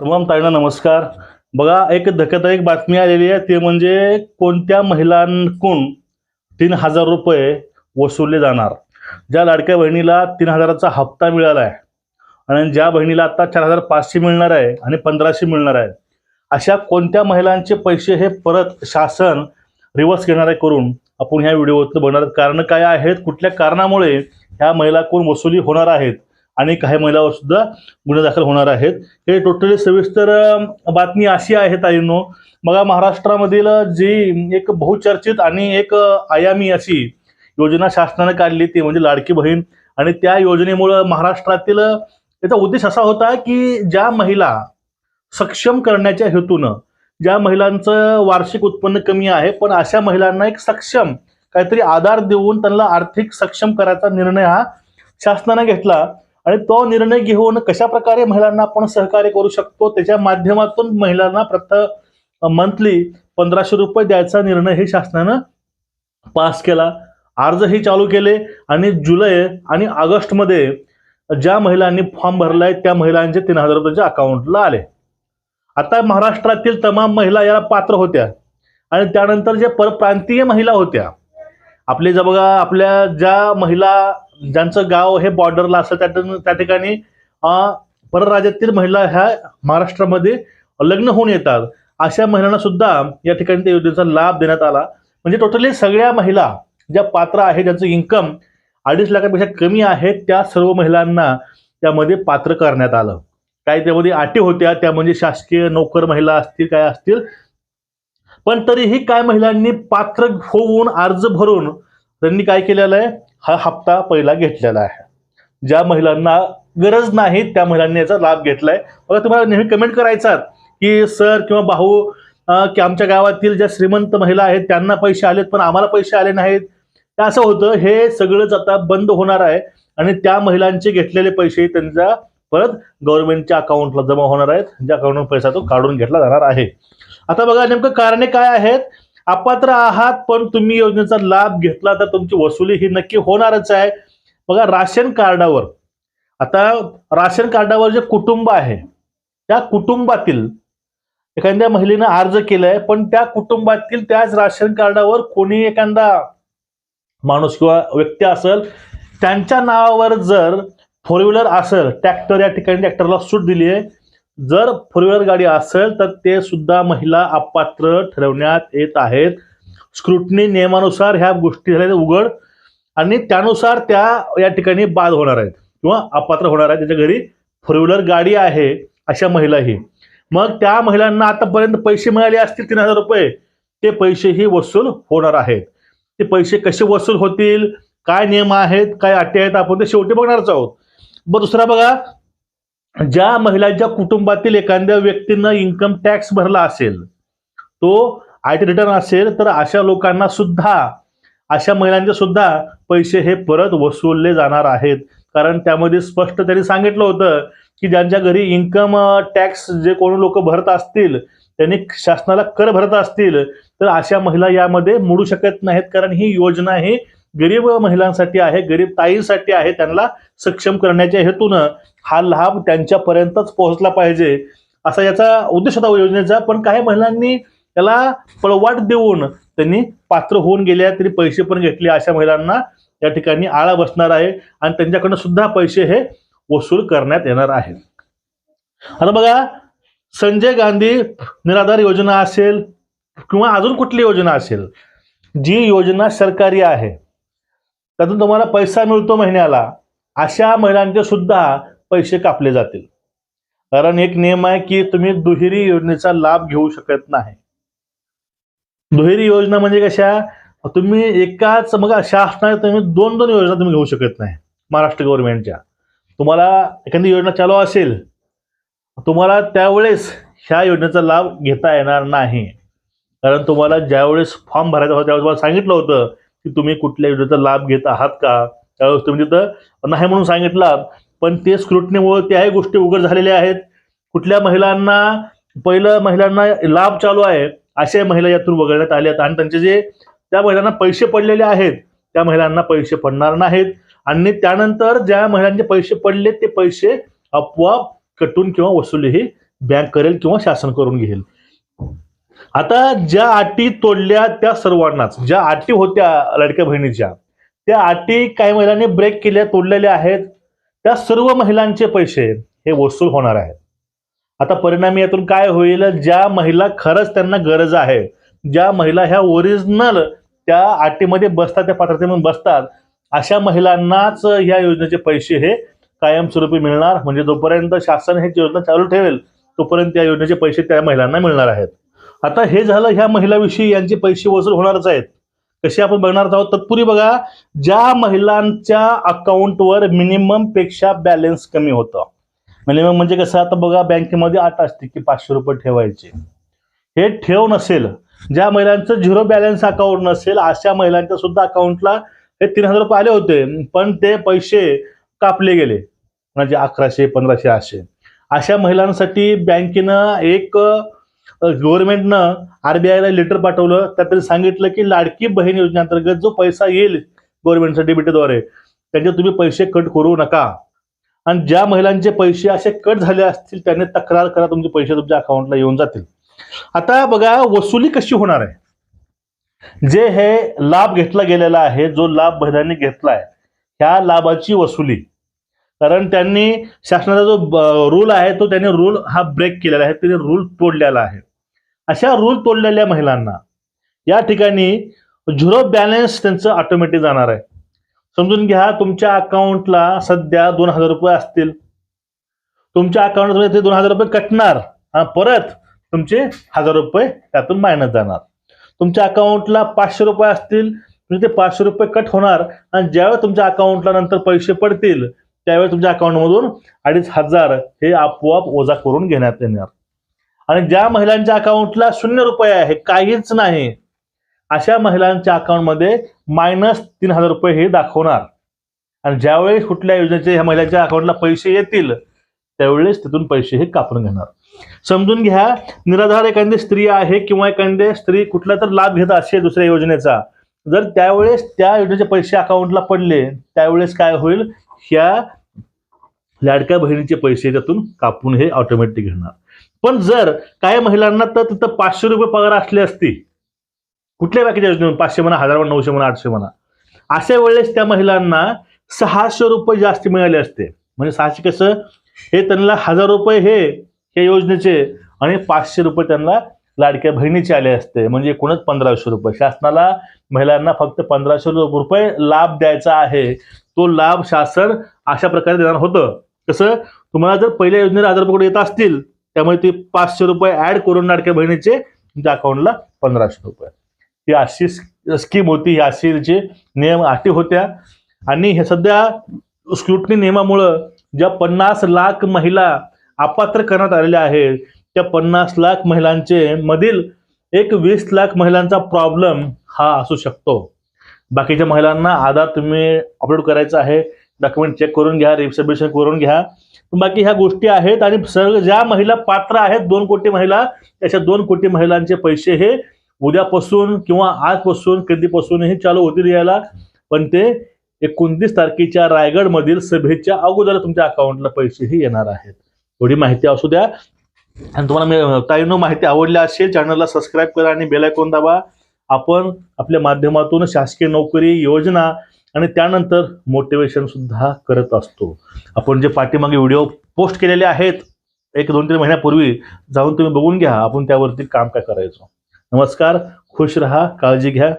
तमाम ताईंना नमस्कार. बघा एक धक्कादायक बातमी आलेली आहे. ते म्हणजे कोणत्या महिलांकडून तीन हजार रुपये वसूलले जाणार? ज्या लाडक्या बहिणीला तीन हजाराचा हप्ता मिळाला आहे आणि ज्या बहिणीला आता चार हजार पाचशे मिळणार आहे आणि पंधराशे मिळणार आहे अशा कोणत्या महिलांचे पैसे हे परत शासन रिवर्स घेणार आहे करून आपण ह्या व्हिडिओतनं बघणार कारण काय आहेत? कुठल्या कारणामुळे ह्या महिलाकडून वसुली होणार आहेत? आणि काही महिलावर सुद्धा गुन्हे दाखल होणार आहेत. हे टोटली सविस्तर बातमी अशी आहे ताईंनो. बघा महाराष्ट्रामधील जी एक बहुचर्चित आणि एक आयामी अशी योजना शासनाने काढली ती म्हणजे लाडकी बहीण. आणि त्या योजनेमुळं महाराष्ट्रातील त्याचा उद्देश असा होता की ज्या महिला सक्षम करण्याच्या हेतूनं ज्या महिलांचं वार्षिक उत्पन्न कमी आहे पण अशा महिलांना एक सक्षम काहीतरी आधार देऊन त्यांना आर्थिक सक्षम करायचा निर्णय हा शासनाने घेतला. आणि तो निर्णय घेऊन कशा प्रकारे महिलांना आपण सहकार्य करू शकतो त्याच्या माध्यमातून महिलांना प्रथम मंथली पंधराशे रुपये द्यायचा निर्णय हे शासनानं पास केला. अर्जही चालू केले आणि जुलै आणि ऑगस्टमध्ये ज्या महिलांनी फॉर्म भरलाय त्या महिलांचे तीन हजार रुपयाच्या अकाउंटला आले. आता महाराष्ट्रातील तमाम महिला याला पात्र होत्या. आणि त्यानंतर ज्या परप्रांतीय महिला होत्या आपले ज बघा आपल्या ज्या महिला ज्यांचं गाव हे बॉर्डरला असं त्या त्या ठिकाणी परराज्यातील महिला ह्या महाराष्ट्रामध्ये लग्न होऊन येतात. अशा महिलांना सुद्धा या ठिकाणी त्या योजनेचा लाभ देण्यात आला. म्हणजे टोटली सगळ्या महिला ज्या पात्र आहेत ज्यांचं इन्कम अडीच लाखापेक्षा कमी आहे त्या सर्व महिलांना त्यामध्ये पात्र करण्यात आलं. काही त्यामध्ये अटी होत्या त्या म्हणजे शासकीय नोकर महिला असतील काय असतील. पण तरीही काय महिलांनी पात्र होऊन अर्ज भरून त्यांनी काय केलेलं आहे? हा हप्ता पहिला घेतलेला आहे. ज्या महिलांना गरज नाही त्या महिलांनी याचा लाभ घेतलाय. बघा तुम्हाला नेहमी कमेंट करायचा की सर किंवा भाऊ की आमच्या गावातील ज्या श्रीमंत महिला आहेत त्यांना पैसे आलेत पण आम्हाला पैसे आले नाहीत. तर असं होतं हे सगळंच आता बंद होणार आहे. आणि त्या महिलांचे घेतलेले पैसे त्यांच्या परत गव्हर्नमेंटच्या अकाउंटला जमा होणार आहेत ज्या अकाउंटवर पैसा तो काढून घेतला जाणार आहे. आता बघा नेमकं कारणे काय आहेत? अपात्र आहात पण तुम्ही योजनेचा लाभ घेतला तर तुमची वसुली ही नक्की होणारच आहे. बघा राशन कार्डावर. आता राशन कार्डावर जे कुटुंब आहे त्या कुटुंबातील एखाद्या महिलेनं अर्ज केलाय पण त्या कुटुंबातील त्याच राशन कार्डावर कोणी एखादा माणूस किंवा व्यक्ती असेल त्यांच्या नावावर जर फोर व्हीलर असेल ट्रॅक्टर या ठिकाणी ट्रॅक्टरला सूट दिली आहे जर फोर व्हीलर गाडी असेल तर ते सुद्धा महिला अपात्र ठरवण्यात येत आहेत. स्क्रुटनी नियमानुसार ह्या गोष्टी झाल्या उघड आणि त्यानुसार त्या या ठिकाणी बाद होणार आहेत किंवा अपात्र होणार आहेत. त्याच्या घरी फोर व्हीलर गाडी आहे अशा महिलाही. मग त्या महिलांना आतापर्यंत पैसे मिळाले असतील तीन हजार रुपये ते पैसेही वसूल होणार आहेत. ते पैसे कसे वसूल होतील काय नियम आहेत काय अटी आहेत आपण ते शेवटी बघणारच आहोत. मग दुसरा बघा ज्या महिलांच्या कुटुंबातील एखाद्या व्यक्तीनं इन्कम टॅक्स भरला असेल तो आय टी रिटर्न असेल तर अशा लोकांना सुद्धा अशा महिलांचे सुद्धा पैसे हे परत वसूलले जाणार आहेत. कारण त्यामध्ये स्पष्ट त्यांनी सांगितलं होतं की ज्यांच्या घरी इन्कम टॅक्स जे कोणी लोक भरत असतील त्यांनी शासनाला कर भरत असतील तर अशा महिला यामध्ये मोडू शकत नाहीत. कारण ही योजना ही गरीब महिलांसाठी आहे गरीब ताईंसाठी आहे त्यांना सक्षम करण्याच्या हेतूनं हा लाभ त्यांच्यापर्यंतच पोहोचला पाहिजे असा याचा उद्देश होता योजनेचा. पण काही महिलांनी त्याला पळवाट देऊन त्यांनी पात्र होऊन गेल्या तरी पैसे पण घेतले अशा महिलांना या ठिकाणी आळा बसणार आहे आणि त्यांच्याकडनं सुद्धा पैसे हे वसूल करण्यात येणार आहेत. आता बघा संजय गांधी निराधार योजना असेल किंवा अजून कुठली योजना असेल जी योजना सरकारी आहे त्यातून तुम्हाला पैसा मिळतो महिन्याला अशा महिलांचे सुद्धा पैसे कापले जातील. कारण एक नियम आहे की तुम्ही दुहेरी योजनेचा लाभ घेऊ शकत नाही. दुहेरी योजना म्हणजे कशा? तुम्ही एकाच मग शासनाने तुम्ही दोन दोन योजना तुम्ही घेऊ शकत नाही महाराष्ट्र गव्हर्नमेंटच्या. तुम्हाला एखादी योजना चालू असेल तुम्हाला त्यावेळेस ह्या योजनेचा लाभ घेता येणार नाही. कारण तुम्हाला ज्यावेळेस फॉर्म भरायचा होता त्यावेळेस तुम्हाला सांगितलं होतं की तुम्ही कुठल्या योजनेचा लाभ घेत आहात का? त्यावेळेस तुम्ही तिथं नाही म्हणून सांगितला पण ते स्क्रुटनीमुळे त्याही गोष्टी उघड झालेल्या आहेत. कुठल्या महिलांना पहिलं महिलांना लाभ चालू आहे अशा महिला यातून वगळण्यात आल्या आहेत आणि त्यांचे जे त्या महिलांना पैसे पडलेले आहेत त्या महिलांना पैसे पडणार नाहीत. आणि त्यानंतर ज्या महिलांचे पैसे पडले ते पैसे आपोआप कटून किंवा वसुलीही बँक करेल किंवा शासन करून घेईल. आता ज्या अटी तोडल्या त्या सर्वांनाच ज्या अटी होत्या लाडक्या बहिणीच्या त्या अटी काही महिलांनी ब्रेक केल्या तोडलेल्या आहेत. त्या सर्व महिलांचे पैसे हे वसूल होणार आहेत. आता परिणामी यातून काय होईल? ज्या महिला खरंच त्यांना गरज आहे ज्या महिला ह्या ओरिजिनल त्या अटीमध्ये बसतात त्या पात्रतेमध्ये बसतात अशा महिलांनाच ह्या योजनेचे पैसे हे कायमस्वरूपी मिळणार. म्हणजे जोपर्यंत शासन हे योजना चालू ठेवेल तोपर्यंत या योजनेचे पैसे त्या महिलांना मिळणार आहेत. आता हे झालं ह्या महिलाविषयी यांचे पैसे वसूल होणारच आहेत. कसे आपण बघणार आहोत? तत्पूर्वी बघा ज्या महिलांच्या अकाउंटवर मिनिममपेक्षा बॅलन्स कमी होतं. मिनिमम म्हणजे कसं आता बघा बँकेमध्ये आठ असते की पाचशे रुपये ठेवायचे. हे ठेव नसेल ज्या महिलांचं झिरो बॅलन्स अकाउंट नसेल अशा महिलांच्या सुद्धा अकाउंटला हे तीन हजार रुपये आले होते पण ते पैसे कापले गेले. म्हणजे अकराशे पंधराशे असे. अशा महिलांसाठी बँकेनं एक गव्हर्नमेंटनं आरबीआयला लेटर पाठवलं त्यात त्यांनी सांगितलं की लाडकी बहीण योजनेअंतर्गत जो पैसा येईल गव्हर्नमेंटच्या डेबिटद्वारे त्याचे तुम्ही पैसे कट करू नका. आणि ज्या महिलांचे पैसे असे कट झाले असतील त्यांनी तक्रार करा तुमचे पैसे तुमच्या अकाउंटला येऊन जातील. आता बघा वसुली कशी होणार आहे? जे हे लाभ घेतला गेलेला आहे जो लाभ महिलांनी घेतलाय ह्या लाभाची वसुली कारण त्यांनी शासनाचा जो रूल आहे तो त्यांनी रूल हा ब्रेक केलेला आहे. त्यांनी रूल तोडलेला आहे. अशा रूल तोडलेल्या महिलांना या ठिकाणी झिरो बॅलन्स त्यांचं ऑटोमॅटिक जाणार आहे. समजून घ्या तुमच्या अकाउंटला सध्या दोन हजार रुपये असतील. तुमच्या अकाउंटमध्ये ते दोन हजार रुपये कटणार. आणि परत तुमचे हजार रुपये त्यातून मायनस जाणार. तुमच्या अकाउंटला पाचशे रुपये असतील म्हणजे ते पाचशे रुपये कट होणार. आणि ज्यावेळेस तुमच्या अकाउंटला नंतर पैसे पडतील त्यावेळी तुमच्या अकाउंटमधून अडीच हजार हे आपोआप ओझा करून घेण्यात येणार. आणि ज्या महिलांच्या अकाउंटला शून्य रुपये आहे काहीच नाही अशा महिलांच्या अकाउंटमध्ये मायनस तीन हजार रुपये हे दाखवणार. आणि ज्यावेळेस कुठल्या योजनेचे ह्या महिलांच्या अकाउंटला पैसे येतील त्यावेळेस तिथून पैसे हे कापून घेणार. समजून घ्या निराधार एखादी स्त्री आहे किंवा एखादी स्त्री कुठला तर लाभ घेत असेल दुसऱ्या योजनेचा जर त्यावेळेस त्या योजनेचे पैसे अकाउंटला पडले त्यावेळेस काय होईल? ह्या लाडक्या बहिणीचे पैसे त्यातून कापून हे ऑटोमॅटिक घेणार. पण जर काही महिलांना तर तिथं पाचशे रुपये पगार असले असती कुठल्या बाकीच्या योजनेवर पाचशे म्हणा हजार म्हणा नऊशे म्हणा आठशे म्हणा. अशा वेळेस त्या महिलांना सहाशे रुपये जास्त मिळाले असते. म्हणजे सहाशे कसं? हे त्यांना हजार रुपये हे या योजनेचे आणि पाचशे रुपये त्यांना लाडक्या बहिणीचे आले असते. म्हणजे एकूणच पंधराशे रुपये. शासनाला महिलांना फक्त पंधराशे रुपये लाभ द्यायचा आहे. तो लाभ शासन अशा प्रकारे देणार होतं. कसं? तुम्हाला जर पहिल्या योजनेला हजार रुपये येत असतील त्यामुळे ते पाचशे रुपये ऍड करून लाडक्या बहिणीचे तुमच्या अकाउंटला पंधराशे रुपये. ही अशी स्कीम होती. ही अशी जे नियम अटी होत्या. आणि हे सध्या स्क्रुटनी नियमामुळं ज्या पन्नास लाख महिला अपात्र करण्यात आलेल्या आहेत त्या पन्नास लाख महिलांचे मधील एक वीस लाख महिलांचा प्रॉब्लेम हा असू शकतो. बाकीच्या महिलांना आधार तुम्ही अपलोड करायचा आहे डॉक्युमेंट चेक करून घ्या रिसर्वेशन करून घ्या. बाकी ह्या गोष्टी आहेत आणि सर्व ज्या महिला पात्र आहेत दोन कोटी महिला त्याच्या दोन कोटी महिलांचे पैसे हे उद्यापासून किंवा आजपासून कधीपासूनही चालू होतील यायला. पण ते एकोणतीस तारखेच्या रायगडमधील सभेच्या अगोदर तुमच्या अकाउंटला पैसेही येणार आहेत. थोडी माहिती असू द्या. आणि तुम्हाला ताईनो माहिती आवडली असेल चॅनलला सबस्क्राईब करा आणि बेलायकॉन दाबा. आपण आपल्या माध्यमातून शासकीय नोकरी योजना आणि त्यानंतर मोटिवेशन सुद्धा करत असतो. आपण जे पाठीमागे व्हिडिओ पोस्ट केलेले आहेत एक दोन तीन महिन्यापूर्वी जाऊन तुम्ही बघून घ्या. आपण त्यावरती काम काय करायचो. नमस्कार खुश रहा काळजी घ्या.